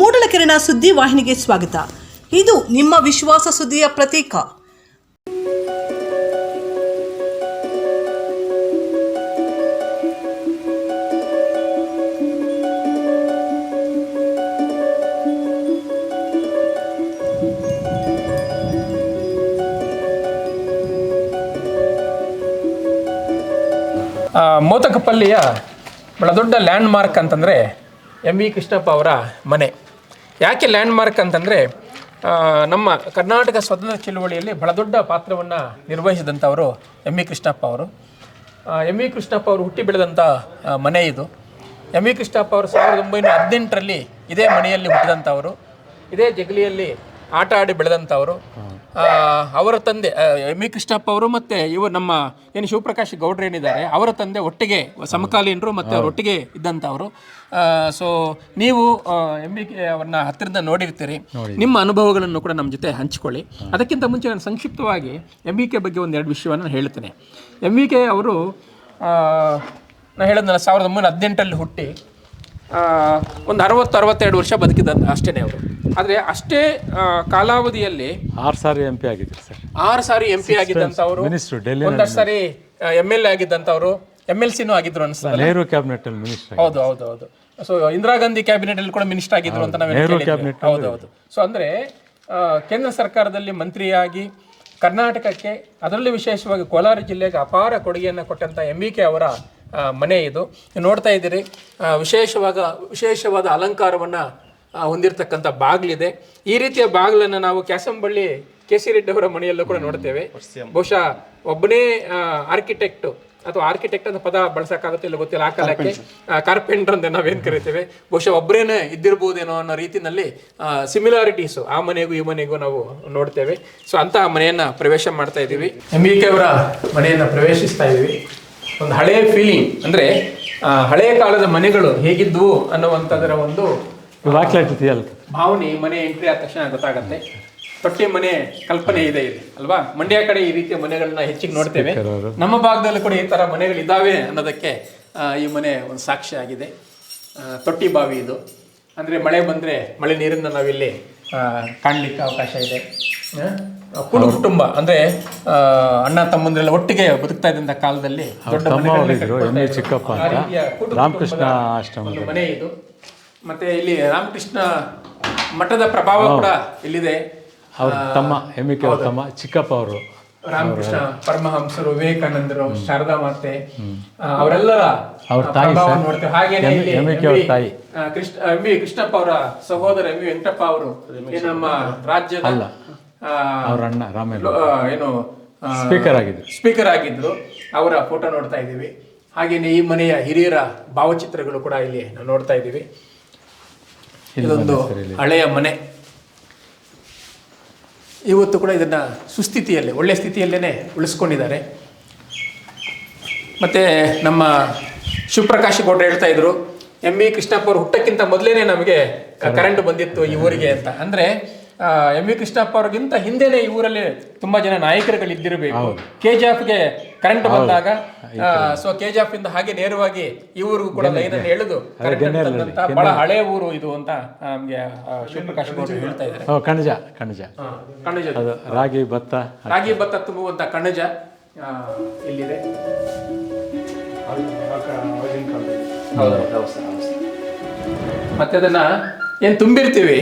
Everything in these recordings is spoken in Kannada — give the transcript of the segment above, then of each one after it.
ಮೂಡಲಕೆರೆನ ಸುದ್ದಿ ವಾಹಿನಿಗೆ ಸ್ವಾಗತ. ಇದು ನಿಮ್ಮ ವಿಶ್ವಾಸ ಸುದ್ದಿಯ ಪ್ರತೀಕ. ಮೋತಕಪಲ್ಲಿಯ ಬಹಳ ದೊಡ್ಡ ಲ್ಯಾಂಡ್ ಮಾರ್ಕ್ ಅಂತಂದರೆ ಎಂ ವಿ ಕೃಷ್ಣಪ್ಪ ಅವರ ಮನೆ. ಯಾಕೆ ಲ್ಯಾಂಡ್ ಮಾರ್ಕ್ ಅಂತಂದರೆ ನಮ್ಮ ಕರ್ನಾಟಕ ಸ್ವತಂತ್ರ ಚಳುವಳಿಯಲ್ಲಿ ಬಹಳ ದೊಡ್ಡ ಪಾತ್ರವನ್ನು ನಿರ್ವಹಿಸಿದಂಥವರು ಎಂ ವಿ ಕೃಷ್ಣಪ್ಪ ಅವರು. ಎಂ ವಿ ಕೃಷ್ಣಪ್ಪ ಅವರು ಹುಟ್ಟಿ ಬೆಳೆದಂಥ ಮನೆ ಇದು. ಎಂ ವಿ ಕೃಷ್ಣಪ್ಪ ಅವರು ಸಾವಿರದ ಒಂಬೈನೂರ ಹದಿನೆಂಟರಲ್ಲಿ ಇದೇ ಮನೆಯಲ್ಲಿ ಹುಟ್ಟಿದಂಥವರು. ಇದೇ ಜಗಲಿಯಲ್ಲಿ ಆಟ ಆಡಿ ಬೆಳೆದಂಥವರು. ಅವರ ತಂದೆ ಎಂ ವಿ ಕೃಷ್ಣಪ್ಪ ಅವರು ಮತ್ತೆ ಇವರು ನಮ್ಮ ಏನು ಶಿವಪ್ರಕಾಶ್ ಗೌಡ್ರು ಏನಿದ್ದಾರೆ ಅವರ ತಂದೆ ಒಟ್ಟಿಗೆ ಸಮಕಾಲೀನರು ಮತ್ತೆ ಅವ್ರ ಒಟ್ಟಿಗೆ ಇದ್ದಂಥವರು. ಸೊ ನೀವು ಎಂ. ಬಿ ಅವ್ರನ್ನ ಹತ್ತಿರದಿಂದ ನೋಡಿರ್ತೀರಿ. ನಿಮ್ಮ ಅನುಭವಗಳನ್ನು ಕೂಡ ನಮ್ಮ ಜೊತೆ ಹಂಚಿಕೊಳ್ಳಿ. ಅದಕ್ಕಿಂತ ಮುಂಚೆ ನಾನು ಸಂಕ್ಷಿಪ್ತವಾಗಿ ಎಂ. ಬಿ ಕೆ ಬಗ್ಗೆ ಒಂದೆರಡು ವಿಷಯವನ್ನು ನಾನು ಹೇಳ್ತೇನೆ. ಎಂ. ಬಿ ಕೆ ಅವರು ನಾನು ಹೇಳಿದ್ನಲ್ಲ ಸಾವಿರದ ಒಂಬೈನೂರ ಹದಿನೆಂಟಲ್ಲಿ ಹುಟ್ಟಿ ಒಂದು ಅರವತ್ತು ಅರವತ್ತೆರಡು ವರ್ಷ ಬದುಕಿದ ಅಷ್ಟೇ ಅವರು. ಆದರೆ ಅಷ್ಟೇ ಕಾಲಾವಧಿಯಲ್ಲಿ ಆರು ಸಾರಿ ಎಂ ಪಿ ಆಗಿದ್ರು ಸರ್. ಆರು ಸಾರಿ ಎಂ ಪಿ ಆಗಿದ್ದಂಥವರು ಮಿನಿಸ್ಟರ್ ಡೆಲ್ಲಿ ಒಂದಷ್ಟು ಸಾರಿ ಎಂ ಎಲ್ ಎ ಆಗಿದ್ದಂಥವ್ರು ಎಂ ಎಲ್ ಸಿನೂ ಆಗಿದ್ರು ಅನ್ಸುತ್ತೆ. ನೆಹರು ಕ್ಯಾಬಿನೆಟ್ ಅಲ್ಲಿ ಮಿನಿಸ್ಟರ್ ಹೌದು ಹೌದು ಹೌದು. ಸೊ ಇಂದಿರಾ ಗಾಂಧಿ ಕ್ಯಾಬಿನೆಟ್ ಅಲ್ಲಿ ಕೂಡ ಮಿನಿಸ್ಟರ್ ಆಗಿದ್ರು ಅಂತ ನಾವು ಕೇಳಿದ್ವಿ. ಹೌದು ಹೌದು. ಸೊ ಅಂದ್ರೆ ಕೇಂದ್ರ ಸರ್ಕಾರದಲ್ಲಿ ಮಂತ್ರಿಯಾಗಿ ಕರ್ನಾಟಕಕ್ಕೆ ಅದರಲ್ಲಿ ವಿಶೇಷವಾಗಿ ಕೋಲಾರ ಜಿಲ್ಲೆಗೆ ಅಪಾರ ಕೊಡುಗೆಯನ್ನು ಕೊಟ್ಟಂತ ಎಂ ವಿ ಕೆ ಅವರ ಮನೆ ಇದು. ನೀವು ನೋಡ್ತಾ ಇದ್ದೀರಿ ವಿಶೇಷವಾದ ವಿಶೇಷವಾದ ಅಲಂಕಾರವನ್ನ ಹೊಂದಿರತಕ್ಕಂಥ ಬಾಗಿಲಿದೆ. ಈ ರೀತಿಯ ಬಾಗಿಲನ್ನು ನಾವು ಕ್ಯಾಸಂಬಳ್ಳಿ ಕೆ ಸಿ ರೆಡ್ಡಿ ಅವರ ಮನೆಯಲ್ಲೂ ಕೂಡ ನೋಡ್ತೇವೆ. ಬಹುಶಃ ಒಬ್ಬನೇ ಆರ್ಕಿಟೆಕ್ಟ್ ಅಥವಾ ಆರ್ಕಿಟೆಕ್ಟ್ ಅಂತ ಪದ ಬಳಸಕ್ಕಾಗುತ್ತೆ ಇಲ್ಲ ಗೊತ್ತಿಲ್ಲ ಆ ಕಾಲಕ್ಕೆ ಕಾರ್ಪೆಂಟರ್ ಅಂತ ನಾವೇನ್ ಕರಿತೇವೆ. ಬಹುಶಃ ಒಬ್ಬರೇನೆ ಇದ್ದಿರ್ಬೋದೇನೋ ಅನ್ನೋ ರೀತಿಯಲ್ಲಿ ಸಿಮಿಲಾರಿಟೀಸು ಆ ಮನೆಗೂ ಈ ಮನೆಗೂ ನಾವು ನೋಡ್ತೇವೆ. ಸೊ ಅಂತ ಆ ಮನೆಯನ್ನ ಪ್ರವೇಶ ಮಾಡ್ತಾ ಇದ್ದೀವಿ. ಎಂ ಬಿ ಕೆ ಅವರ ಮನೆಯನ್ನ ಪ್ರವೇಶಿಸ್ತಾ ಇದ್ದೀವಿ. ಒಂದು ಹಳೆಯ ಫೀಲಿಂಗ್ ಅಂದ್ರೆ ಹಳೆಯ ಕಾಲದ ಮನೆಗಳು ಹೇಗಿದ್ವು ಅನ್ನುವಂಥದ್ರ ಒಂದು ಭಾವನೆ ಮನೆ ಎಂಟ್ರಿ ಆದ ತಕ್ಷಣ ಗೊತ್ತಾಗತ್ತೆ. ತೊಟ್ಟಿ ಮನೆ ಕಲ್ಪನೆ ಇದೆ ಇಲ್ಲಿ ಅಲ್ವಾ? ಮಂಡ್ಯ ಕಡೆ ಈ ರೀತಿಯ ಮನೆಗಳನ್ನ ಹೆಚ್ಚಿಗೆ ನೋಡ್ತೇವೆ. ನಮ್ಮ ಭಾಗದಲ್ಲಿ ಕೂಡ ಈ ತರ ಮನೆಗಳು ಇದಾವೆ ಅನ್ನೋದಕ್ಕೆ ಈ ಮನೆ ಒಂದು ಸಾಕ್ಷಿ ಆಗಿದೆ. ತೊಟ್ಟಿ ಬಾವಿ ಇದು. ಅಂದ್ರೆ ಮಳೆ ಬಂದ್ರೆ ಮಳೆ ನೀರನ್ನ ನಾವಿಲ್ಲಿ ಕಾಣಲಿಕ್ಕೆ ಅವಕಾಶ ಇದೆ. ಕೂಡು ಕುಟುಂಬ ಅಂದ್ರೆ ಆ, ಅಣ್ಣ ತಮ್ಮಂದ್ರೆಲ್ಲ ಒಟ್ಟಿಗೆ ಬದುಕ್ತಾ ಇದ್ದಂತ ಕಾಲದಲ್ಲಿ. ಚಿಕ್ಕಪ್ಪ ಅಂತ. ರಾಮಕೃಷ್ಣ ಆಶ್ರಮ ಮನೆ ಇದು. ಮತ್ತೆ ಇಲ್ಲಿ ರಾಮಕೃಷ್ಣ ಮಠದ ಪ್ರಭಾವ ಕೂಡ ಇಲ್ಲಿದೆ. ಅವ್ರ ತಮ್ಮ ಎಂ ಇ ಕೆ ಅವ್ರ ತಮ್ಮ ಚಿಕ್ಕಪ್ಪ ಅವರು. ರಾಮಕೃಷ್ಣ ಪರಮಹಂಸರು ವಿವೇಕಾನಂದರು ಶಾರದಾ ಮಾತೆ ಅವರೆಲ್ಲರ ಅವ್ರ ತಾಯಿ. ನೋಡ್ತೇವೆ. ಹಾಗೇನೆ ತಾಯಿ. ಕೃಷ್ಣ ಎಂ ವಿ ಕೃಷ್ಣಪ್ಪ ಅವರ ಸಹೋದರ ಎಂ ವಿ ವೆಂಕಟಪ್ಪ ಅವರು ನಮ್ಮ ರಾಜ್ಯದ ಅವ್ರ ಅಣ್ಣ ಏನು ಸ್ಪೀಕರ್ ಆಗಿದ್ರು. ಸ್ಪೀಕರ್ ಆಗಿದ್ರು. ಅವರ ಫೋಟೋ ನೋಡ್ತಾ ಇದ್ದೀವಿ. ಹಾಗೆಯೇ ಈ ಮನೆಯ ಹಿರಿಯರ ಭಾವಚಿತ್ರಗಳು ಕೂಡ ಇಲ್ಲಿ ನಾವು ನೋಡ್ತಾ ಇದ್ದೀವಿ. ಇದೊಂದು ಹಳೆಯ ಮನೆ. ಇವತ್ತು ಕೂಡ ಇದನ್ನ ಸುಸ್ಥಿತಿಯಲ್ಲೇ ಒಳ್ಳೆ ಸ್ಥಿತಿಯಲ್ಲೇನೆ ಉಳಿಸ್ಕೊಂಡಿದ್ದಾರೆ. ಮತ್ತೆ ನಮ್ಮ ಶಿವಪ್ರಕಾಶ್ ಗೌಡ್ರು ಹೇಳ್ತಾ ಇದ್ರು ಎಂ ಬಿ ಕೃಷ್ಣಪ್ಪ ಅವರು ಹುಟ್ಟಕ್ಕಿಂತ ಮೊದಲೇನೆ ನಮಗೆ ಕರೆಂಟ್ ಬಂದಿತ್ತು ಈ ಊರಿಗೆ ಅಂತ. ಅಂದ್ರೆ ಎಂ ವಿ ಕೃಷ್ಣಪ್ಪ ಅವ್ರಿಗಿಂತ ಹಿಂದೆನೆ ಈ ಊರಲ್ಲಿ ತುಂಬಾ ಜನ ನಾಯಕರುಗಳು ಇದ್ದಿರಬೇಕು. ಕೆ ಜಿ ಗೆ ಕರೆಂಟ್ ಬಂದಾಗ ಸೊ ಕೆ ಜಿ ಇಂದ ಹಾಗೆ ನೇರವಾಗಿ ಈ ಊರಿಗೂ ಕೂಡ ಲೈನ್ ಅನ್ನು ಎಳೆದು ಬಹಳ ಹಳೆ ಊರು ಇದು ಅಂತ ನಮ್ಗೆ ಶಿವಪ್ರಕಾಶ್ ಗೌಡ್ರು ಹೇಳ್ತಾ ಇದ್ದಾರೆ. ಕಣಜ ಕಣಜ ಕಣಜ ರಾಗಿ ಭತ್ತ. ರಾಗಿ ಭತ್ತ ತುಂಬುವಂತ ಕಣಜ ಆ, ಇಲ್ಲಿದೆ. ಮತ್ತೆ ಅದನ್ನ ಏನ್ ತುಂಬಿರ್ತೀವಿ?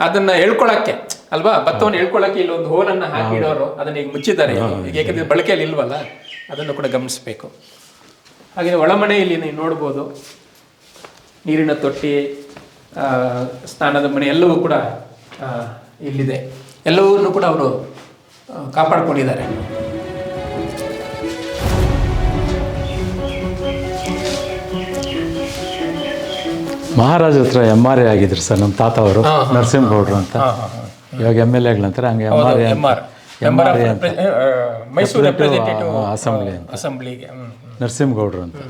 ಅದನ್ನ ಹೇಳ್ಕೊಳಕ್ಕೆ ಅಲ್ವಾ? ಭತ್ತವನ್ನು ಹೇಳ್ಕೊಳಕ್ಕೆ ಇಲ್ಲಿ ಒಂದು ಹೋಲನ್ನ ಹಾಕಿ ಇಡೋರು ಅದನ್ನ ಈಗ ಮುಚ್ಚಿದ್ದಾರೆ. ಏಕೆಂದ್ರೆ ಬಳಕೆಯಲ್ಲಿ ಇಲ್ವಲ್ಲ ಅದನ್ನು ಕೂಡ ಗಮನಿಸಬೇಕು. ಹಾಗೆ ಒಳಮನೆಯಲ್ಲಿ ನೀವು ನೋಡ್ಬೋದು ನೀರಿನ ತೊಟ್ಟಿ ಆ, ಸ್ನಾನದ ಮನೆ ಎಲ್ಲವೂ ಕೂಡ ಇಲ್ಲಿದೆ. ಎಲ್ಲವನ್ನೂ ಕೂಡ ಅವರು ಕಾಪಾಡ್ಕೊಂಡಿದ್ದಾರೆ. ಮಹಾರಾಜ ಹತ್ರ ಎಂ ಆರ್ ಎ ಆಗಿದ್ರು ಸರ್ ನಮ್ಮ ತಾತ ಅವರು ನರಸಿಂಹಗೌಡರು ಅಂತ. ಇವಾಗ ಎಂ ಎಲ್ ಎಗಳಂತಾರೆ ಹಂಗೆ M R A M R A representative assembly ಅಸೆಂಬ್ಲಿಗೆ ನರಸಿಂಹಗೌಡರು ಅಂತ.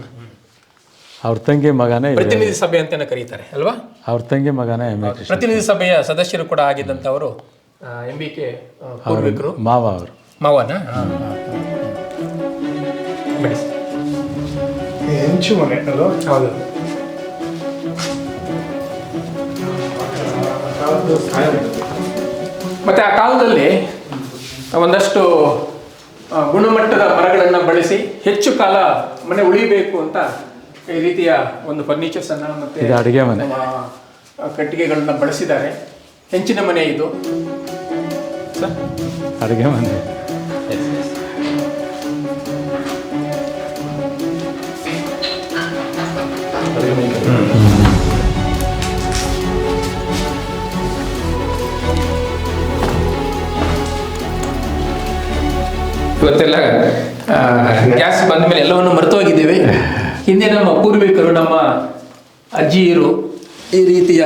ಅವ್ರ ತಂಗಿ ಮಗನೇ. ಪ್ರತಿನಿಧಿ ಸಭೆ ಅಂತಾನೆ ಕರೀತಾರೆ ಅಲ್ವಾ? ಅವ್ರ ತಂಗಿ ಮಗನೇ ಎಂ ಎ ಪ್ರತಿನಿಧಿ ಸಭೆಯ ಸದಸ್ಯರು ಕೂಡ ಆಗಿದ್ದಂಥವರು ಎಂ ಬಿ ಕೆ ಪೂರ್ವಿಕರು. ಮಾವ ಅವರು. ಮಾವನ? ಹೆಂಚು ಮನೆ ಬೆಳೆಸಿ. ಹೆಂಚು ಮನೆ ಮತ್ತು ಆ ಕಾಲದಲ್ಲಿ ಒಂದಷ್ಟು ಗುಣಮಟ್ಟದ ಮರಗಳನ್ನು ಬಳಸಿ ಹೆಚ್ಚು ಕಾಲ ಮನೆ ಉಳಿಬೇಕು ಅಂತ ಈ ರೀತಿಯ ಒಂದು ಫರ್ನಿಚರ್ಸ್ ಅನ್ನ ಮತ್ತೆ ಅಡುಗೆ ಮನೆ. ಕಟ್ಟಿಗೆಗಳನ್ನ ಬಳಸಿದ್ದಾರೆ. ಹೆಂಚಿನ ಮನೆ ಇದು. ಅಡುಗೆ ಮನೆ. ಗ್ಯಾಸ್ ಬಂದ ಮೇಲೆ ಎಲ್ಲವನ್ನು ಮರೆತೋಗಿದ್ದೇವೆ ಹಿಂದೆ ನಮ್ಮ ಪೂರ್ವಿಕರು ನಮ್ಮ ಅಜ್ಜಿಯರು ಈ ರೀತಿಯ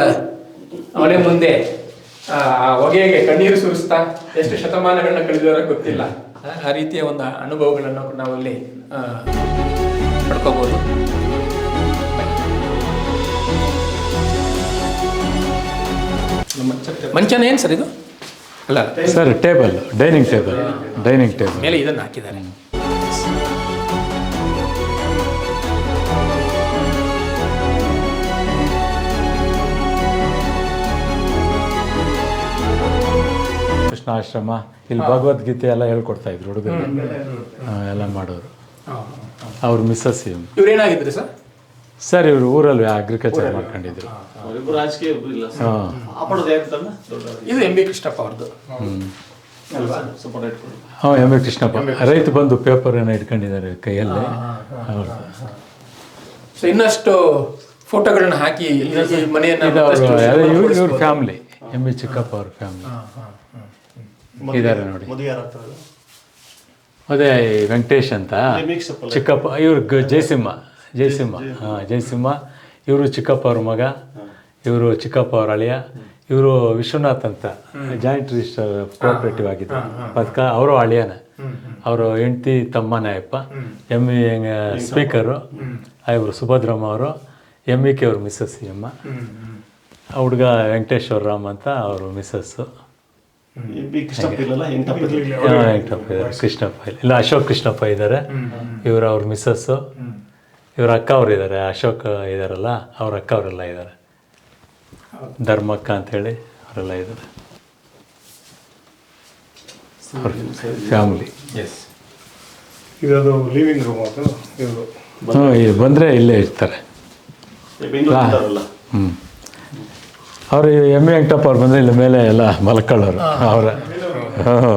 ಮನೆ ಮುಂದೆ ಹೊಗೆಗೆ ಕಣ್ಣೀರು ಸುರಿಸ್ತಾ ಎಷ್ಟು ಶತಮಾನಗಳನ್ನ ಕಳೆದಿರೋ ಗೊತ್ತಿಲ್ಲ. ಆ, ರೀತಿಯ ಒಂದು ಅನುಭವಗಳನ್ನು ನಾವಲ್ಲಿ ಪಡ್ಕೋಬಹುದು ಮಂಚನ ಏನು ಸರ್ ಇದು? ಅಲ್ಲ sir table dining table dining table. ಮೇಲೆ ಇದನ್ನು ಹಾಕಿದ್ದಾರೆ. ಕೃಷ್ಣಾಶ್ರಮ ಇಲ್ಲಿ ಭಗವದ್ಗೀತೆ ಎಲ್ಲ ಹೇಳ್ಕೊಡ್ತಾ ಇದ್ರು ಹುಡುಗರು. ಎಲ್ಲ ಮಾಡೋರು. ಅವ್ರು ಮಿಸ್ಸಸ್ ಇವ್ರೇನಾಗಿದ್ರಿ ಸರ್? ಸರ್ ಇವರು ಊರಲ್ಲಿ ಅಗ್ರಿಕಲ್ಚರ್ ಮಾಡ್ಕೊಂಡಿದ್ರು. ಇದು ಎಂ ಬಿ ಕೃಷ್ಣಪ್ಪ ಅವ್ರದ್ದು ಹಾಂ ಎ ಕೃಷ್ಣಪ್ಪ. ರೈತ ಬಂದು ಪೇಪರ್ ಏನ ಇಟ್ಕೊಂಡಿದ್ದಾರೆ ಕೈಯಲ್ಲಿ. ಸೊ ಇನ್ನಷ್ಟು ಫೋಟೋಗಳನ್ನ ಹಾಕಿ ಮನೆಯನ್ನು ಇವ್ರ ಇವ್ರ ಫ್ಯಾಮಿಲಿ ಎಂ ಬಿ ಚಿಕ್ಕಪ್ಪ ಅವ್ರ ಫ್ಯಾಮಿಲಿ ಇದ್ದಾರೆ ನೋಡಿ. ಮದುವೆ ಅದೇ? ಈ ವೆಂಕಟೇಶ್ ಅಂತ. ಅಲ್ಲ. ಚಿಕ್ಕಪ್ಪ ಇವ್ರು ಗ- ಜಯಸಿಂಹ ಜಯಸಿಂಹ. ಹಾಂ ಜಯಸಿಂಹ. ಇವರು ಚಿಕ್ಕಪ್ಪ ಅವ್ರ ಮಗ ಇವರು ಚಿಕ್ಕಪ್ಪ ಅವ್ರ ಅಳಿಯ ಇವರು ವಿಶ್ವನಾಥ್ ಅಂತ. ಜಾಯಿಂಟ್ ರಿಜಿಸ್ಟರ್ ಕೋಆಪರೇಟಿವ್ ಆಗಿದ್ದ ಪದಕ ಅವರು ಅಳಿಯನ. ಅವರು ಹೆಂಡತಿ ತಮ್ಮನಾಯಪ್ಪ ಎಂ ಇ ಸ್ಪೀಕರು. ಇವರು ಸುಭದ್ರಮ್ಮ ಅವರು. M E K. ಅವ್ರ ಮಿಸ್ಸಸ್ ಎಮ್ಮ. ಹುಡುಗ ವೆಂಕಟೇಶ್ವರ ರಾಮ್ ಅಂತ ಅವರು ಮಿಸ್ಸಸ್ಸು. ಕೃಷ್ಣಪ್ಪ ಇಲ್ಲ. ಇಲ್ಲ ಅಶೋಕ್ ಕೃಷ್ಣಪ್ಪ ಇದ್ದಾರೆ. ಇವರು ಅವ್ರ ಮಿಸ್ಸಸ್ಸು ಇವ್ರ ಅಕ್ಕ ಅವ್ರು ಇದ್ದಾರೆ ಅಶೋಕ್ ಇದಾರಲ್ಲ ಅವ್ರ ಅಕ್ಕ ಅವರೆಲ್ಲ ಇದ್ದಾರೆ ಧರ್ಮಕ್ಕ ಅಂತೇಳಿ ಅವರೆಲ್ಲ ಇದ್ದಾರೆ ಫ್ಯಾಮಿಲಿ ಇದದು ಲಿವಿಂಗ್ ರೂಮ್ ಅದು ಇದು ಹ್ಞೂ ಇಲ್ಲಿ ಬಂದರೆ ಇಲ್ಲೇ ಇರ್ತಾರೆ. ಇದ್ದಾರಲ್ಲ? ಹ್ಞೂ ಅವರು ಎಂ ಎ ವೆಂಕಟಪ್ಪ ಅವ್ರು ಬಂದರೆ ಇಲ್ಲಿ ಮೇಲೆ ಎಲ್ಲ ಮಲ್ಕೊಳ್ಳೋರು. ಅವರ. ಹ್ಞೂ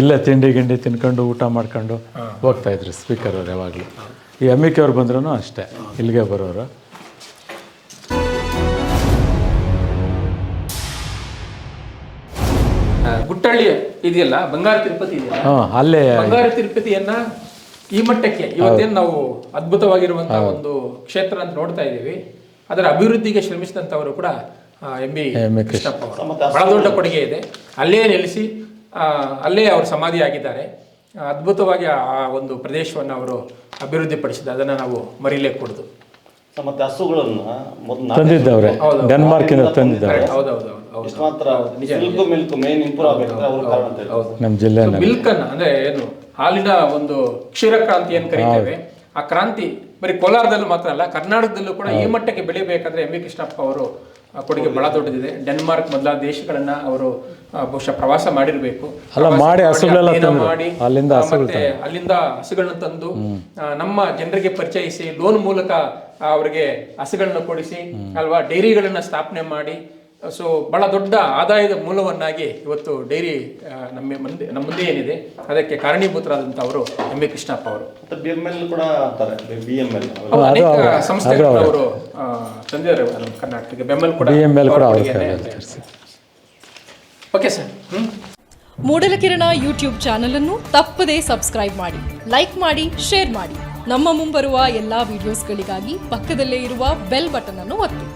ಇಲ್ಲೇ ತಿಂಡಿ ಗಿಂಡಿ ತಿನ್ಕೊಂಡು ಊಟ ಮಾಡ್ಕೊಂಡು ಹೋಗ್ತಾ ಇದ್ರು ಸ್ಪೀಕರ್ ಅವ್ರು ಯಾವಾಗಲೂ. ಈ ಎಂ ಇ ಕೆ ಅವ್ರು ಬಂದ್ರೂ ಅಷ್ಟೇ ಇಲ್ಲಿಗೆ ಬರೋರು. ಗುಟ್ಟಳ್ಳಿ ಇದೆಯಲ್ಲ ಬಂಗಾರ ತಿರುಪತಿ ಇದೆಯಲ್ಲ? ಹಾಂ ಅಲ್ಲೇ. ಬಂಗಾರ ತಿರುಪತಿಯನ್ನ ಈ ಮಟ್ಟಕ್ಕೆ ಇವತ್ತೇನು ನಾವು ಅದ್ಭುತವಾಗಿರುವಂತಹ ಒಂದು ಕ್ಷೇತ್ರ ಅಂತ ನೋಡ್ತಾ ಇದ್ದೀವಿ. ಅದರ ಅಭಿವೃದ್ಧಿಗೆ ಶ್ರಮಿಸಿದಂಥವರು ಕೂಡ ಎಂ ಬಿ ಕೃಷ್ಣಪ್ಪ ಅವರು. ಬಹಳ ದೊಡ್ಡ ಕೊಡುಗೆ ಇದೆ. ಅಲ್ಲೇ ನೆಲೆಸಿ ಆ, ಅಲ್ಲೇ ಅವರು ಸಮಾಧಿ ಆಗಿದ್ದಾರೆ ಅದ್ಭುತವಾಗಿ ಆ ಒಂದು ಪ್ರದೇಶವನ್ನು ಅವರು ಅಭಿವೃದ್ಧಿಪಡಿಸಿದ ಅದನ್ನು ನಾವು ಮರೀಲೇ ಕೊಡುದು. ಮತ್ತೆ ಹಸುಗಳನ್ನ ಮೊದಲು ತಂದಿದ್ದವ್ರೆ. ಡೆನ್ಮಾರ್ಕಿಂದ ತಂದಿದ್ದಾರೆ ಹೌದೌದು ಹೌದು ಇಷ್ಟು ಮಿಲ್ಕ್ ಮಿಲ್ಕ್ ಮೇನ್ ಇಂಪ್ರೂವ್ ಕಾರಣ ಅಂತ ಹೇಳಿ. ನಮ್ಮ ಜಿಲ್ಲೆ ಮಿಲ್ಕ್ ಅನ್ನ ಅಂದ್ರೆ ಏನು ಹಾಲಿನ ಒಂದು ಕ್ಷೀರ ಕ್ರಾಂತಿ ಏನ್ ಕರೀತೇವೆ. ಆ ಕ್ರಾಂತಿ ಬರೀ ಕೋಲಾರದಲ್ಲೂ ಮಾತ್ರ ಅಲ್ಲ ಕರ್ನಾಟಕದಲ್ಲೂ ಕೂಡ ಈ ಮಟ್ಟಕ್ಕೆ ಬೆಳಿಬೇಕಾದ್ರೆ ಎಂ ವಿ ಕೃಷ್ಣಪ್ಪ ಅವರು ಕೊಡುಗೆ ಬಹಳ ದೊಡ್ಡದಿದೆ. ಡೆನ್ಮಾರ್ಕ್ ಮೊದಲಾದ ದೇಶಗಳನ್ನ ಅವರು ಬಹುಶಃ ಪ್ರವಾಸ ಮಾಡಿರ್ಬೇಕು. ಮಾಡಿ ಅಲ್ಲಿಂದ ಅಲ್ಲಿಂದ ಹಸುಗಳನ್ನ ತಂದು ನಮ್ಮ ಜನರಿಗೆ ಪರಿಚಯಿಸಿ ಲೋನ್ ಮೂಲಕ ಅವರಿಗೆ ಹಸುಗಳನ್ನ ಕೊಡಿಸಿ ಅಲ್ವಾ ಡೈರಿಗಳನ್ನ ಸ್ಥಾಪನೆ ಮಾಡಿ ಸೊ ಬಹಳ ದೊಡ್ಡ ಆದಾಯದ ಮೂಲವನ್ನಾಗಿ ಇವತ್ತು ಡೈರಿ ನಮ್ಮ ಮುಂದೆ ನಮ್ಮ ಮುಂದೆ ಏನಿದೆ ಅದಕ್ಕೆ ಕಾರಣೀಭೂತರಾದಂಥವರು ಎಂ ಎ ಕೃಷ್ಣಪ್ಪ ಅವರು. ಮತ್ತೆ ಬಿ ಎಂ ಎಲ್ ಕೂಡ ಅಂತಾರೆ ಬಿ ಎಂ ಎಲ್ ಅನೇಕ ಸಂಸ್ಥೆಗಳನ್ನ ಅವರು ಆ, ತಂದಿದ್ದಾರೆ ನಮ್ಮ ಕರ್ನಾಟಕಕ್ಕೆ. ಬೆಂಬಲ ಕೂಡ ಬಿ ಎಂ ಎಲ್ ಕೂಡ ಅವ್ರ ಅವ್ರ ಕೊಡುಗೆನೇ ಕೈಯಲ್ಲಿ ಇದೆ. ತರಿಸಿ. Okay sir hmm? Moodalakirana YouTube channel ಅನ್ನು ತಪ್ಪದೇ ಸಬ್ಸ್ಕ್ರೈಬ್ ಮಾಡಿ ಲೈಕ್ ಮಾಡಿ ಶೇರ್ ಮಾಡಿ. ನಮ್ಮ ಮುಂಬರುವ ಎಲ್ಲಾ ವಿಡಿಯೋಸ್ಗಳಿಗಾಗಿ ಪಕ್ಕದಲ್ಲೇ ಇರುವ ಬೆಲ್ ಬಟನ್ ಅನ್ನು ಒತ್ತಿ.